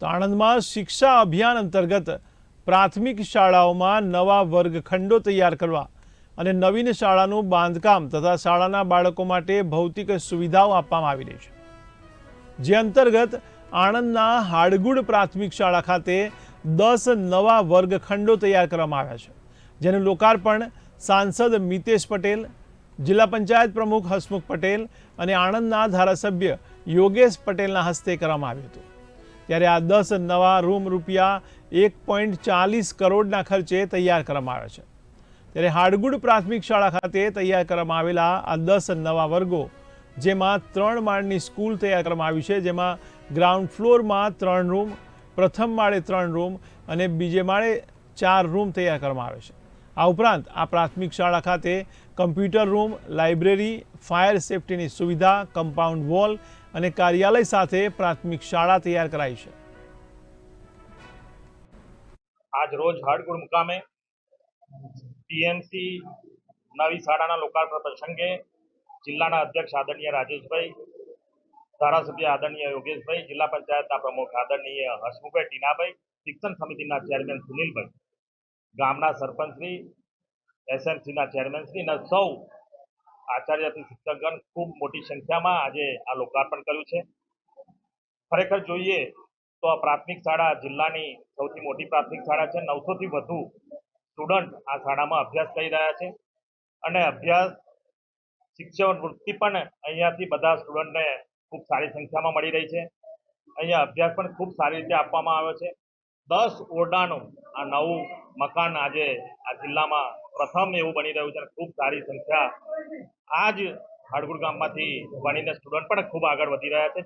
તો આણંદમાં શિક્ષા અભિયાન અંતર્ગત પ્રાથમિક શાળાઓમાં નવા વર્ગખંડો તૈયાર કરવા અને નવીન શાળાનું બાંધકામ તથા શાળાના બાળકો માટે ભૌતિક સુવિધાઓ આપવામાં આવી રહી છે. જે અંતર્ગત આણંદના હાડગુડ પ્રાથમિક શાળા ખાતે દસ નવા વર્ગખંડો તૈયાર કરવામાં આવ્યા છે, જેનું લોકાર્પણ સાંસદ મિતેશ પટેલ, જિલ્લા પંચાયત પ્રમુખ હસમુખ પટેલ અને આણંદના ધારાસભ્ય યોગેશ પટેલના હસ્તે કરવામાં આવ્યું હતું. ત્યારે આ દસ નવા રૂમ રૂપિયા એક પોઈન્ટ ચાલીસ કરોડના ખર્ચે તૈયાર કરવામાં આવ્યા છે. ત્યારે હાડગુડ પ્રાથમિક શાળા ખાતે તૈયાર કરવામાં આવેલા આ દસ નવા વર્ગો, જેમાં ત્રણ માળની સ્કૂલ તૈયાર કરવામાં આવી છે, જેમાં ગ્રાઉન્ડ ફ્લોરમાં ત્રણ રૂમ, પ્રથમ માળે ત્રણ રૂમ અને બીજે માળે ચાર રૂમ તૈયાર કરવામાં આવે છે. આ ઉપરાંત આ પ્રાથમિક શાળા ખાતે કમ્પ્યુટર રૂમ, લાઇબ્રેરી, ફાયર સેફટીની સુવિધા, કમ્પાઉન્ડ વોલ અને કાર્યાલય સાથે પ્રાથમિક શાળા તૈયાર કરાઈ છે. આજ રોજ હાડગુડ મુકામે પીએમસી નવી શાળાના લોકાર્પણ પ્રસંગે જિલ્લાના અધ્યક્ષ આદરણીય રાજેશભાઈ, ધારાસભ્ય આદરણીય યોગેશભાઈ, જિલ્લા પંચાયતના પ્રમુખ આદરણીય હસમુખભાઈ ટીનાભાઈ, શિક્ષણ સમિતિના ચેરમેન સુનિલભાઈ ગામના સરપંચશ્રી એસએમસીના ચેરમેનશ્રી અને સૌ આચાર્યથી શિક્ષકગણ ખૂબ મોટી સંખ્યામાં આજે આ લોકાર્પણ કર્યું છે. ખરેખર જોઈએ તો આ પ્રાથમિક શાળા જિલ્લાની સૌથી મોટી પ્રાથમિક શાળા છે. નવસોથી વધુ સ્ટુડન્ટ આ શાળામાં અભ્યાસ કરી રહ્યા છે અને અભ્યાસ શિક્ષણ વૃત્તિ પણ અહીંયાથી બધા સ્ટુડન્ટને ખૂબ સારી સંખ્યામાં મળી રહી છે. અહીંયા અભ્યાસ પણ ખૂબ સારી રીતે આપવામાં આવ્યો છે. દસ ઓરડાનું આ નવું મકાન આજે આ જિલ્લામાં પ્રથમ એવું બની રહ્યું છે અને ખૂબ સારી સંખ્યા આ જ હાડગુડ ગામમાંથી ભણીને સ્ટુડન્ટ પણ ખૂબ આગળ વધી રહ્યા છે.